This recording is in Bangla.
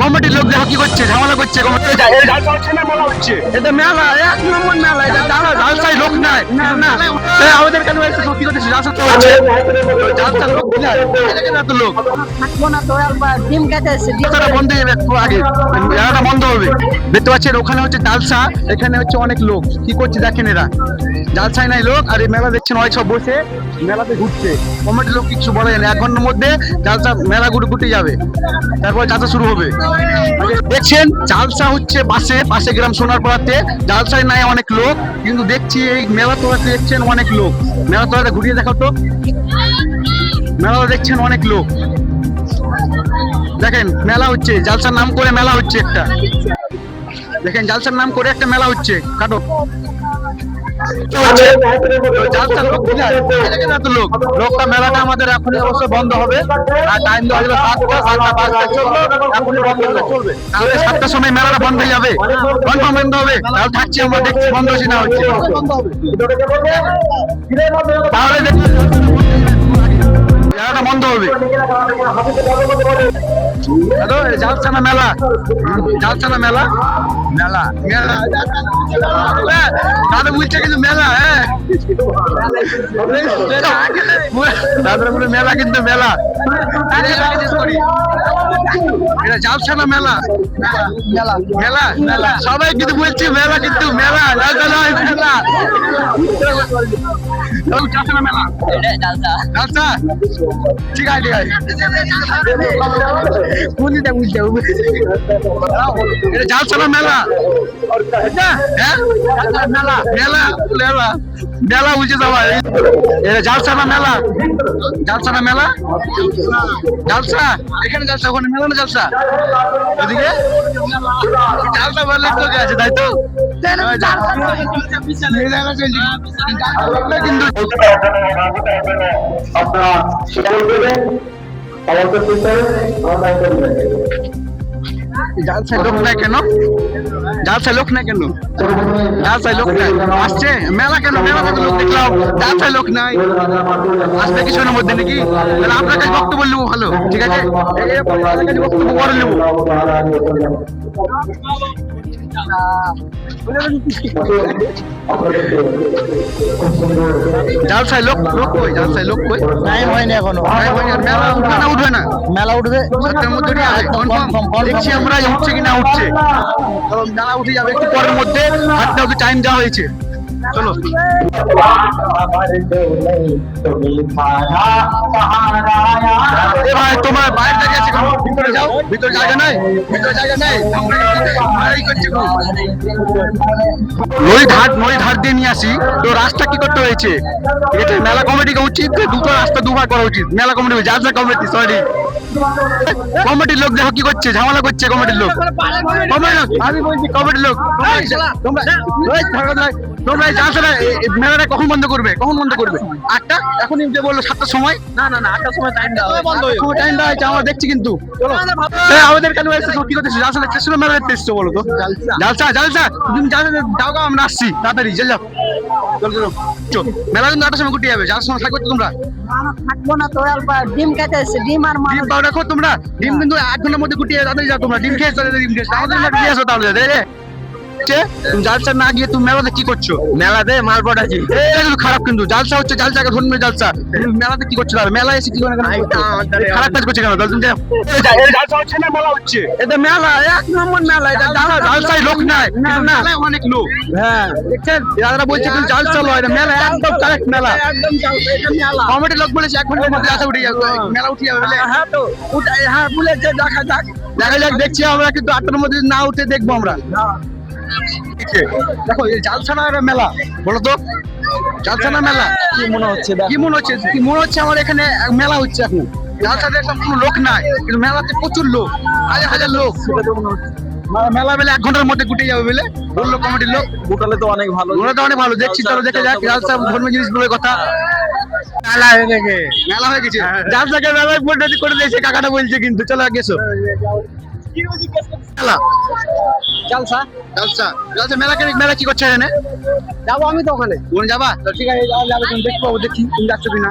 কমিটির লোক দেখো কি করছে ঝামেলা করছে এটা মেলা এক নম্বর মেলা এটা জানা জালসাই লোক নাই। না আমাদের কেন এসে কি করতেছে? তো জালসার লোক নাই? না তো ডিম খেতেছে বন্ধ হয়ে যাবে একটু আগে। বন্ধ হবে। দেখতে পাচ্ছেন ওখানে হচ্ছে ডালসা এখানে হচ্ছে অনেক লোক। কি করছে দেখেন এরা। জালসায় নাই লোক, আর এই মেলা দেখছেন ওই সব বসে, মেলাতে ঘুরছে। কমিটির লোক কিছু বলে না, এক ঘণ্টার মধ্যে জালসা মেলা গুটে গুটে যাবে। তারপর জালসা শুরু হবে। দেখছেন জালসা হচ্ছে পাশে পাশে গ্রাম সোনার পাড়াতে জালসায় নাই অনেক লোক, কিন্তু দেখছি এই মেলা তোলাতে দেখছেন অনেক লোক। মেলা তোলাতে ঘুরিয়ে দেখাও তো। মেলা দেখছেন অনেক লোক। দেখেন, মেলা হচ্ছে জালসার নাম করে মেলা হচ্ছে একটা। দেখেন জালসার নাম করে একটা মেলা হচ্ছে। কাটো। লোকটা মেলাটা আমাদের এখন অবশ্যই বন্ধ হবে আর টাইম দেওয়া সাতটা সাতটা পাঁচটা বন্ধ চলবে সাতটার সময় মেলাটা বন্ধ হয়ে যাবে কনফার্ম বন্ধ হবে তাহলে থাকছি আমরা দেখছি বন্ধ হচ্ছে না হচ্ছে তাহলে মেলাটা বন্ধ হবে জালসানা মেলা জালসানা মেলা। মেলা। মেলা দাদা বলছে কিন্তু মেলা হ্যাঁ। দাদার বলে মেলা কিন্তু মেলা। এটা জালসানা মেলা? মেলা। মেলা? মেলা। সবাই কিন্তু বলছে মেলা কিন্তু মেলা মেলা। জালসানা মেলা? ঠিক আছে ঠিক আছে। বুঝতে এটা জালসানা মেলা? এটা হ্যাঁ মেলা মেলা মেলা বুঝে সবাই এটা মেলা জালসানা মেলা জালসা এখানে জালসা ওখানে মেলা না জালসা ওদিকে জালসা বললে তো আছে তাই তো কিন্তু আপনারা লোক নাই কেন? জালসায় লোক নাই কেন? জালসায় লোক নাই। আসছে? মেলা কেন? মেলা লোক দেখলাম। জালসায় লোক নাই। আসবে কিছুক্ষণের মধ্যে নাকি? তাহলে আপনার কাছে বক্তব্য নেব ঠিক আছে? জালসায় লোক লোক কই? জালসায় লোক কই? টাইম হয়নি এখনও। টাইম হয়নি, আর মেলা উঠবে না মেলা উঠবে। সাতটার মধ্যে উঠে যাবে কনফার্ম দেখছি আমরা উঠছে কিনা উঠছে। কারণ মেলা উঠে যাবে একটু পরের মধ্যে। হাতটা টাইম দেওয়া হয়েছে। চলো ভাই তোমার বাইরে থেকে আছে কেন? ভিতরে যাও ভিতরে জায়গা নাই? ভিতরে জায়গা নাই? মারাই করছে খুব। নদী ধার নদী ধার দিয়ে নিয়ে আসি। তো রাস্তা কি করতে হয়েছে? আছে মেলা কমিটিকে উচিত দুটো রাস্তা দুবার করা উচিত। মেলা কমিটি যার কমিটি সরি কমিটির লোক দেখো কি করছে? ঝামেলা করছে কমিটির লোক। কমিটির লোক আমি বলছি কমিটির লোক। তোমরা এ- এ মেলাটা কখন বন্ধ করবে? কখন বন্ধ করবে? আটটা? এখনই যে বলল সাতটার সময়। না না না আটটার সময় টাইম দেওয়া বন্ধ সময় টাইম দেওয়া হয়েছে আমরা দেখছি কিন্তু। চলো। আমাদের কেন এসেছ? কি করতেছো এসেছ? মেলা দেখতে এসেছ বলো তো। জালসা। জালসা তুমি যাও গো, আমরা আসছি। তাড়াতাড়ি চল যাও। চলো চলো। চলো মেলা কিন্তু আটটার সময় গুটিয়ে যাবে। যার সময় থাকবে তো তোমরা? থাকব না তো ডিম খেতেছে ডিম আর ডিম মানুষ পাও রাখো তোমরা। ডিম কিন্তু এক ঘণ্টার মধ্যে গুটিয়ে তাড়াতাড়ি যাও তোমরা। ডিম খেয়ে তাড়াতাড়ি ডিম খেয়ে দিয়ে আসো তাহলে রে হচ্ছে, তুমি জালসা না গিয়ে তুমি মেলাতে কি করছ? মেলাতে মাল কিন্তু খারাপ কিন্তু জালসা হচ্ছে জালসাকে ধর্মীয় জালসা মেলাতে কি করছ? তাহলে মেলা এসে কি করে খারাপ কাজ করছে কেন? তুমি জালসা হচ্ছে না মেলা হচ্ছে? এটা মেলা এক নম্বর মেলা এটা জালসা জালসায় লোক নাই। মেলায় অনেক লোক। হ্যাঁ। দেখছেন? যারা বলছে কিন্তু জালসা লয় না মেলা একদম কারেক্ট মেলা। একদম মেলা। লোক বলেছে এক ঘণ্টার মধ্যে আসা উঠে যাবে মেলা উঠে যাবে হ্যাঁ তো হ্যাঁ বলেছে দেখা যাক। দেখা যাক দেখছি আমরা কিন্তু আটটার মধ্যে না উঠে দেখব আমরা। দেখো এই জালসানা একটা মেলা বলো তো জালসানা মেলা। কি মনে হচ্ছে কি মনে হচ্ছে? কি মনে হচ্ছে আমার এখানে মেলা হচ্ছে এখন? একটা কোনো লোক নাই কিন্তু মেলাতে প্রচুর লোক হাজার হাজার লোক। মেলা মেলা এক ঘণ্টার মধ্যে গুটে যাবে বলে বলল কমিটির লোক। গোটালে তো অনেক ভালো। ওরা তো অনেক ভালো। দেখছি চলো দেখে যাক। জালসা ধর্মীয় জিনিসগুলোর কথা। মেলা হয়ে গেছে। মেলা হয়ে গেছে। জালসাকে মেলায় পরিণতি করে দিয়েছে কাকাটা বলছে কিন্তু। চলো গেছো। মেলা। জালসা? জালসা। জালসা মেলা কেন মেলা কি করছে এখানে? যাব আমি তো ওখানে। কোন যাবা? তো ঠিক আছে যাওয়া যাবে দেখব দেখি তুমি যাচ্ছ কিনা।